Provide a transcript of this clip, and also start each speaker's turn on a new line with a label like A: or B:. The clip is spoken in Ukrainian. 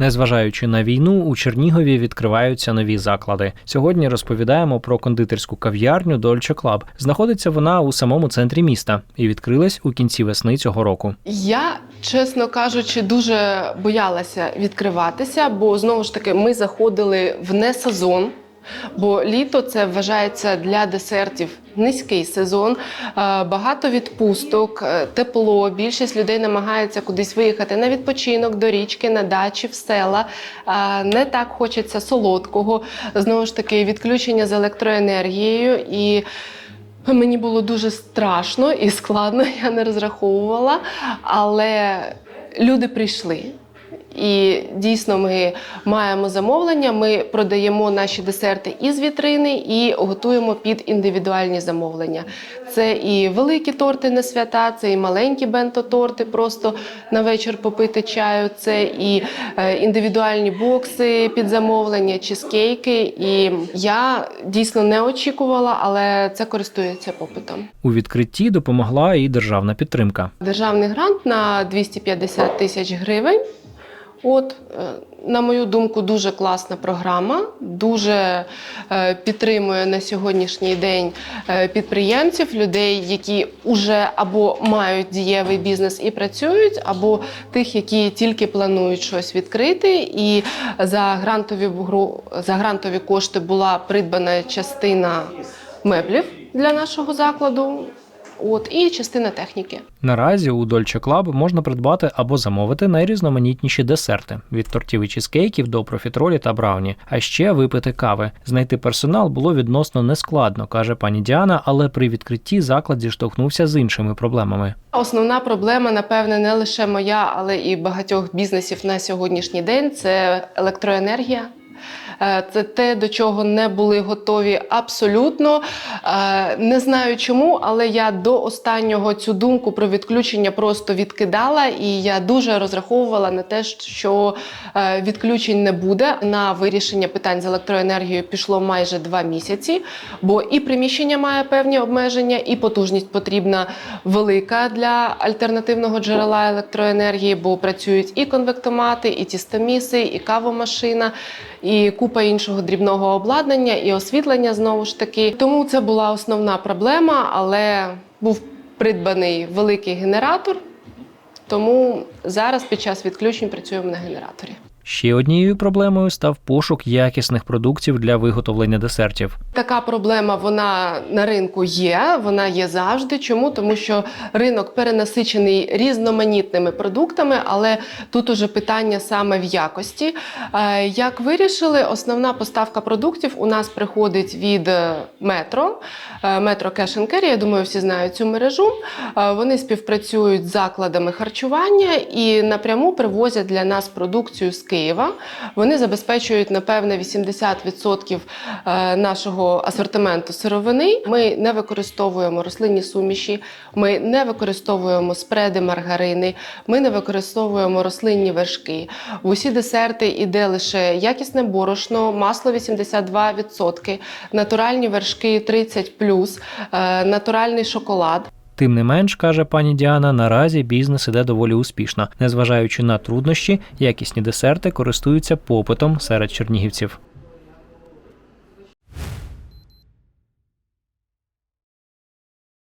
A: Незважаючи на війну, у Чернігові відкриваються нові заклади. Сьогодні розповідаємо про кондитерську кав'ярню Дольче Клаб. Знаходиться вона у самому центрі міста і відкрилась у кінці весни цього року.
B: Я, чесно кажучи, дуже боялася відкриватися, бо знову ж таки ми заходили в несезон. Бо літо це вважається для десертів низький сезон, е, багато відпусток, е, тепло. Більшість людей намагається кудись виїхати на відпочинок до річки, на дачі, в села. Е, Не так хочеться солодкого. Знову ж таки, відключення з електроенергією і. Мені було дуже страшно і складно, я не розраховувала, але люди прийшли. І дійсно ми маємо замовлення. Ми продаємо наші десерти із вітрини і готуємо під індивідуальні замовлення. Це і великі торти на свята, це і маленькі бенто-торти, просто на вечір попити чаю. Це і е, індивідуальні бокси під замовлення, чизкейки. І я дійсно не очікувала, але це користується попитом.
A: У відкритті допомогла і державна підтримка.
B: Державний грант на 250 тисяч гривень. От, е, на мою думку, дуже класна програма, дуже е, підтримує на сьогоднішній день е, підприємців, людей, які вже або мають дієвий бізнес і працюють, або тих, які тільки планують щось відкрити. І за грантові за грантові кошти була придбана частина меблів для нашого закладу. От і частина техніки.
A: Наразі у Dolce Club можна придбати або замовити найрізноманітніші десерти від тортів і чизкейків до профітролі та брауні, а ще випити кави. Знайти персонал було відносно нескладно, каже пані Діана, але при відкритті заклад зіштовхнувся з іншими проблемами.
B: Основна проблема, напевне, не лише моя, але і багатьох бізнесів на сьогоднішній день це електроенергія. Е, Це те, до чого не були готові абсолютно. Е, Не знаю чому, але я до останнього цю думку про відключення просто відкидала, і я дуже розраховувала на те, що е, відключень не буде. На вирішення питань з електроенергією пішло майже два місяці, бо і приміщення має певні обмеження, і потужність потрібна велика для альтернативного джерела електроенергії, бо працюють і конвектомати, і тістоміси, і кавомашина, і купа іншого дрібного обладнання, і освітлення знову ж таки. Тому це була основна проблема, але був придбаний великий генератор. Тому зараз під час відключень працюємо на генераторі.
A: Ще однією проблемою став пошук якісних продуктів для виготовлення десертів.
B: Така проблема вона на ринку є. Вона є завжди. Чому? Тому що ринок перенасичений різноманітними продуктами, але тут уже питання саме в якості. Е, Як вирішили, основна поставка продуктів у нас приходить від е, метро, е, метро Carry, Я думаю, всі знають цю мережу. Вони співпрацюють з закладами харчування і напряму привозять для нас продукцію з Києва. Вони забезпечують напевне 80% е, нашого асортименту сировини. Ми не використовуємо рослинні суміші, ми не використовуємо спреди маргарини, ми не використовуємо рослинні вершки. В усі десерти йде лише якісне борошно, масло 82%, натуральні вершки 30+, е, натуральний шоколад.
A: Тим не менш, каже пані Діана, наразі бізнес іде доволі успішно. Незважаючи на труднощі, якісні десерти користуються попитом серед чернігівців.